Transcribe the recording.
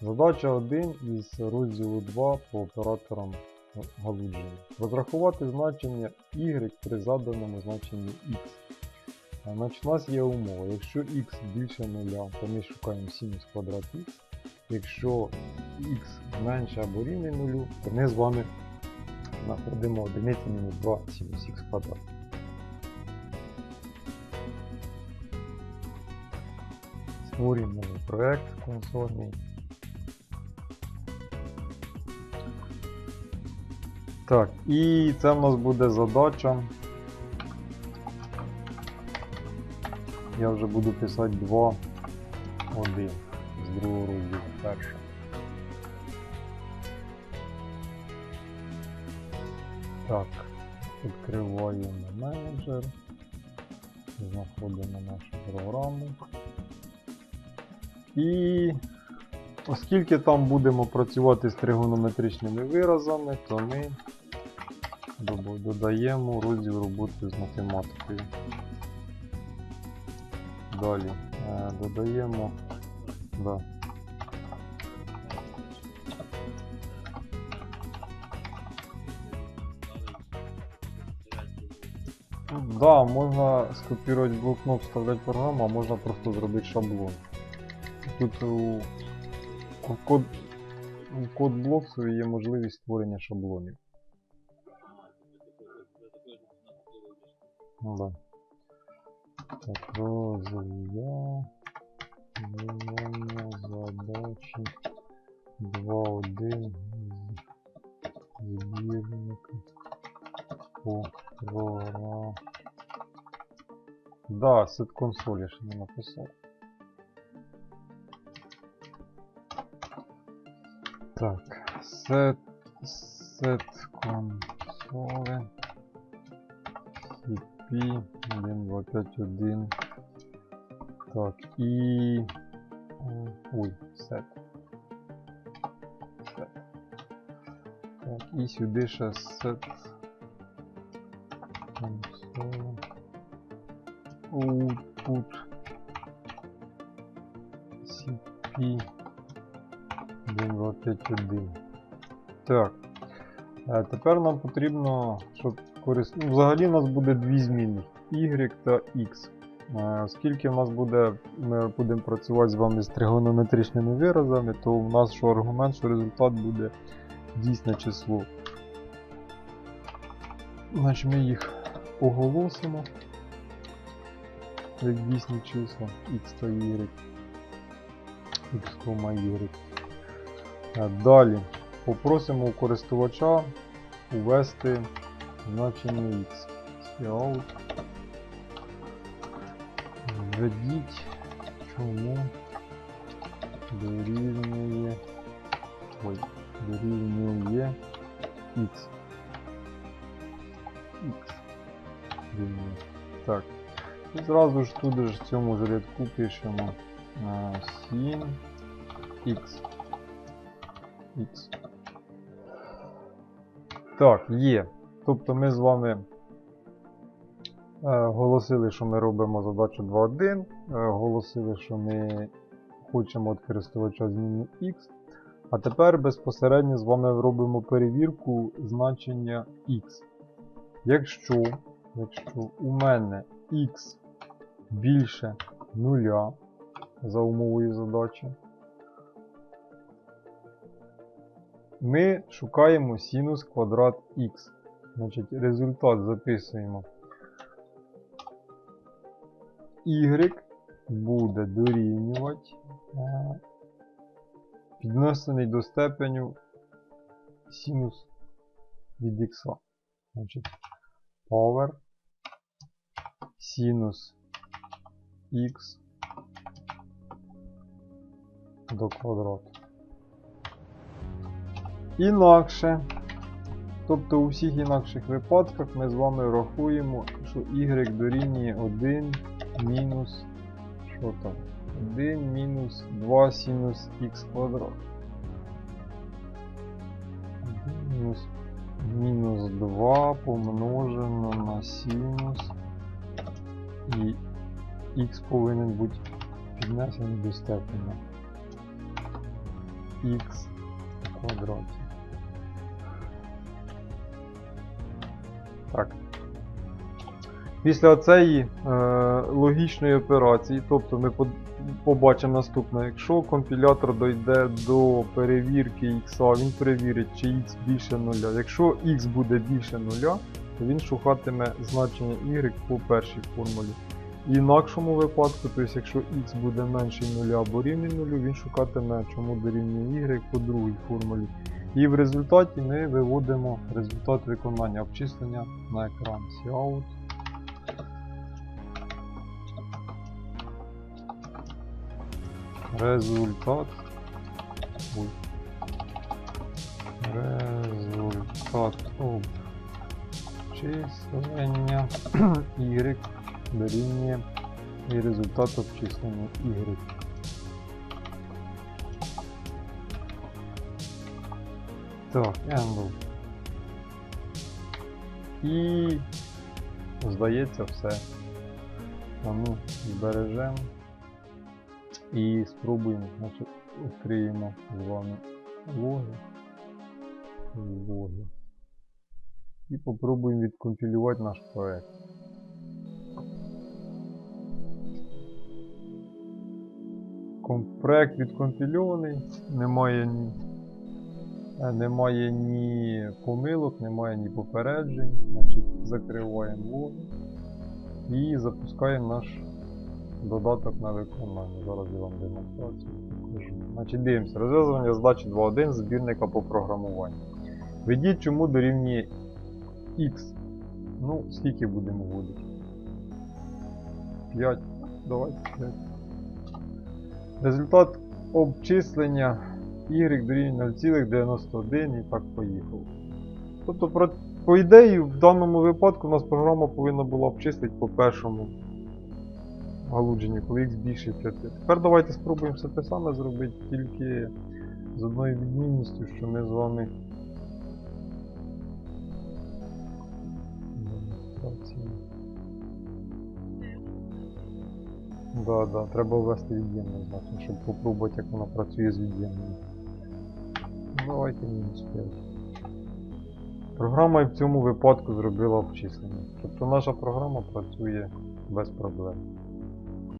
Задача 1 із розділу 2 по операторам галудження. Розрахувати значення y при заданому значенні x. Значить, у нас є умова. Якщо x більше 0, то ми шукаємо синус квадрат x. Якщо x менше або рівний 0, то ми з вами знаходимо одиниці мінус 2 синус х квадрат. Створюємо проект консольний. Так, і це в нас буде задача. Я вже буду писати 2, 1 з другого розділу перше. Так, відкриваємо менеджер. Знаходимо нашу програму. І оскільки там будемо працювати з тригонометричними виразами, то ми додаємо розділ роботи з математикою. Далі е, додаємо. Да. Да, можна скопірувати блокнот, вставляти програму, а можна просто зробити шаблон. Тут у код, у код блоксу є можливість створення шаблонів. Да. Так, розв'язання задачі 2.1 збірника по програмі. Да, сет я ще не написав. Так, set, set консоли CP 1251. Так, і. Ой. Set. Так, і сюди ще консоли. Output CP 1.25.1. Так. Е, Тепер нам потрібно, щоб корис... ну, взагалі у нас буде дві зміни Y та X. Е, Оскільки в нас буде, ми будемо працювати з вами з тригонометричними виразами, то у нас що аргумент, що результат буде дійсне число. Значить ми їх оголосимо як дійсні числа X та Y. X, Y. Е, Далі попросимо у користувача ввести значення X. Cout. Введіть, чому дорівнює. Ой, дорівнює X. X. Дорівнює. Так. І зразу ж тут ж в цьому ж рядку пишемо е, sin X. X. Так, є. Тобто ми з вами е, оголосили, що ми робимо задачу 2.1, е, оголосили, що ми хочемо від користувача зміну X. А тепер безпосередньо з вами робимо перевірку значення X. Якщо, якщо у мене X більше нуля за умовою задачі, ми шукаємо синус квадрат х. Значить, результат записуємо. Y буде дорівнювати е, піднесений до степеню синус від х. Значить, power синус х до квадрату. Інакше, тобто у всіх інакших випадках ми з вами рахуємо, що y дорівнює 1 мінус що там? 1 мінус 2 синус х квадрат. 1 мінус, мінус 2 помножено на синус і х повинен бути піднесений до степеня. х квадраті. Так. Після цієї е, логічної операції, тобто ми побачимо наступне, якщо компілятор дойде до перевірки x, він перевірить, чи x більше нуля. Якщо x буде більше нуля, то він шукатиме значення y по першій формулі. І в інакшому випадку, тобто якщо x буде менше нуля або рівний нулю, він шукатиме, чому дорівнює y по другій формулі. І в результаті ми виводимо результат виконання обчислення на екран. Cout. Результат. Ой. Результат обчислення y дорівнює результат обчислення y. Так, Ендл. І здається все. А ну, збережемо. І спробуємо, значить, відкриємо з вами логи. Логи. І попробуємо відкомпілювати наш проект. Проект відкомпільований, немає ні, немає ні помилок, немає ні попереджень. Значить, закриваємо логи і запускаємо наш додаток на виконання. Зараз я вам демонстрацію покажу. Значить, дивимося. Розв'язування задачі 2.1 збірника по програмуванню. Введіть, чому дорівнює x. Ну, скільки будемо вводити? 5. Давайте 5. Результат обчислення y дорівнює 0,91 і так поїхав. Тобто, по ідеї, в даному випадку у нас програма повинна була обчислити по першому галудженню, коли x більше 5. Тепер давайте спробуємо все те саме зробити, тільки з одною відмінністю, що ми з вами. Да, да, треба ввести від'ємне значення, щоб попробувати, як воно працює з від'ємним. Давайте мінус 5. Програма і в цьому випадку зробила обчислення. Тобто наша програма працює без проблем.